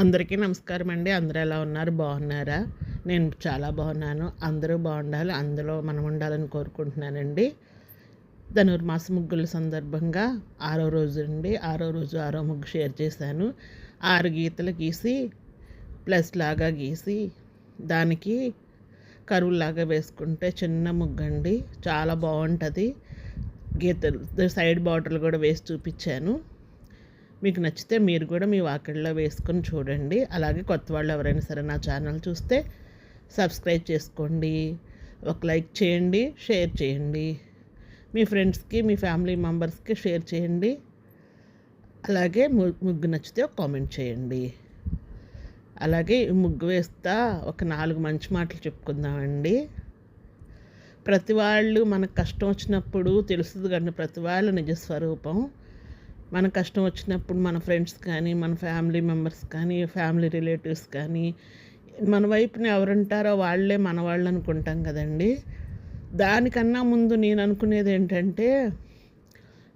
అందరికీ నమస్కారం అండి. అందరూ ఎలా ఉన్నారు? బాగున్నారా? నేను చాలా బాగున్నాను. అందరూ బాగుండాలి. అందులో మనం ఉండాలని కోరుకుంటున్నానండి. ధనుర్మాస ముగ్గుల సందర్భంగా ఆరో రోజు అండి. ఆరో రోజు ఆరో ముగ్గు షేర్ చేశాను. ఆరు గీతలు గీసి ప్లస్ లాగా గీసి దానికి కరువులాగా వేసుకుంటే చిన్న ముగ్గు అండి చాలా బాగుంటుంది. గీతలు సైడ్ బాటిల్ కూడా వేసి చూపించాను. మీకు నచ్చితే మీరు కూడా మీ వాకిళ్ళలో వేసుకొని చూడండి. అలాగే కొత్త వాళ్ళు ఎవరైనా సరే నా ఛానల్ చూస్తే సబ్స్క్రైబ్ చేసుకోండి. ఒక లైక్ చేయండి షేర్ చేయండి. మీ ఫ్రెండ్స్కి మీ ఫ్యామిలీ మెంబర్స్కి షేర్ చేయండి. అలాగే ముగ్గు నచ్చితే ఒక కామెంట్ చేయండి. అలాగే ముగ్గు వేస్తా ఒక నాలుగు మంచి మాటలు చెప్పుకుందామండి. ప్రతి వాళ్ళు మనకు కష్టం వచ్చినప్పుడు తెలుస్తుంది కానీ ప్రతి వాళ్ళ నిజస్వరూపం. మన కష్టం వచ్చినప్పుడు మన ఫ్రెండ్స్ కానీ మన ఫ్యామిలీ మెంబర్స్ కానీ ఫ్యామిలీ రిలేటివ్స్ కానీ మన వైపుని ఎవరుంటారో వాళ్ళే మన వాళ్ళు అనుకుంటాం కదండి. దానికన్నా ముందు నేను అనుకునేది ఏంటంటే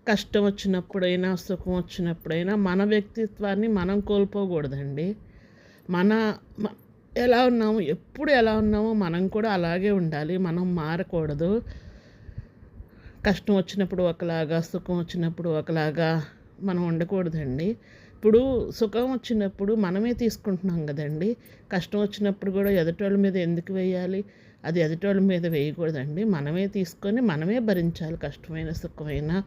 కష్టం వచ్చినప్పుడైనా సుఖం వచ్చినప్పుడైనా మన వ్యక్తిత్వాన్ని మనం కోల్పోకూడదండి. మన ఎలా ఉన్నామో ఎప్పుడు ఎలా ఉన్నామో మనం కూడా అలాగే ఉండాలి. మనం మారకూడదు. కష్టం వచ్చినప్పుడు ఒకలాగా సుఖం వచ్చినప్పుడు ఒకలాగా మనం ఉండకూడదండి. ఇప్పుడు సుఖం వచ్చినప్పుడు మనమే తీసుకుంటున్నాం కదండి. కష్టం వచ్చినప్పుడు కూడా ఎదుటోళ్ళ మీద ఎందుకు వేయాలి? అది ఎదుటోళ్ళ మీద వేయకూడదండి. మనమే తీసుకొని మనమే భరించాలి. కష్టమైన సుఖమైన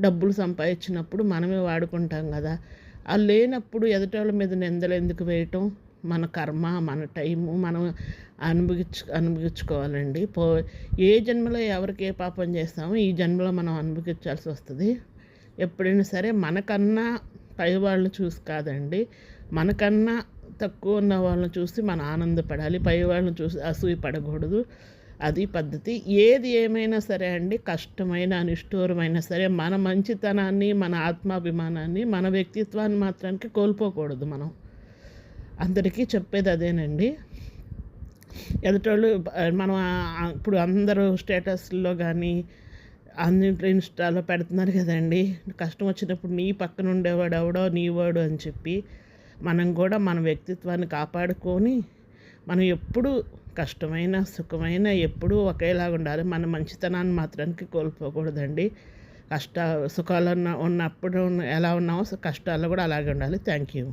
డబ్బులు సంపాదించినప్పుడు మనమే వాడుకుంటాం కదా. ఆ లేనప్పుడు ఎదుటోళ్ళ మీద నిందలు ఎందుకు వేయటం? మన కర్మ మన టైము మనం అనుభవించు అనుభవించుకోవాలండి. పో ఏ జన్మలో ఎవరికి ఏ పాపం చేస్తామో ఈ జన్మలో మనం అనుభవించాల్సి వస్తుంది. ఎప్పుడైనా సరే మనకన్నా పై వాళ్ళని చూసి కాదండి. మనకన్నా తక్కువ ఉన్న వాళ్ళని చూసి మనం ఆనందపడాలి. పై వాళ్ళని చూసి అసూయ పడకూడదు. అది పద్ధతి. ఏది ఏమైనా సరే అండి కష్టమైన అనిష్ఠూరమైన సరే మన మంచితనాన్ని మన ఆత్మాభిమానాన్ని మన వ్యక్తిత్వాన్ని మాత్రానికి కోల్పోకూడదు మనం. అందరికీ చెప్పేది అదేనండి. ఎదుటోళ్ళు మనం ఇప్పుడు అందరూ స్టేటస్లో కానీ అన్నింటి ఇన్స్టాలో పెడుతున్నారు కదండి. కష్టం వచ్చినప్పుడు నీ పక్కన ఉండేవాడు ఎవడో నీవాడు అని చెప్పి మనం కూడా మన వ్యక్తిత్వాన్ని కాపాడుకొని మనం ఎప్పుడు కష్టమైన సుఖమైన ఎప్పుడూ ఒకేలాగా ఉండాలి. మన మంచితనాన్ని మాత్రానికి కోల్పోకూడదండి. కష్ట సుఖాలు ఉన్న ఉన్నప్పుడు ఎలా ఉన్నామో కష్టాల్లో కూడా అలాగే ఉండాలి. Thank you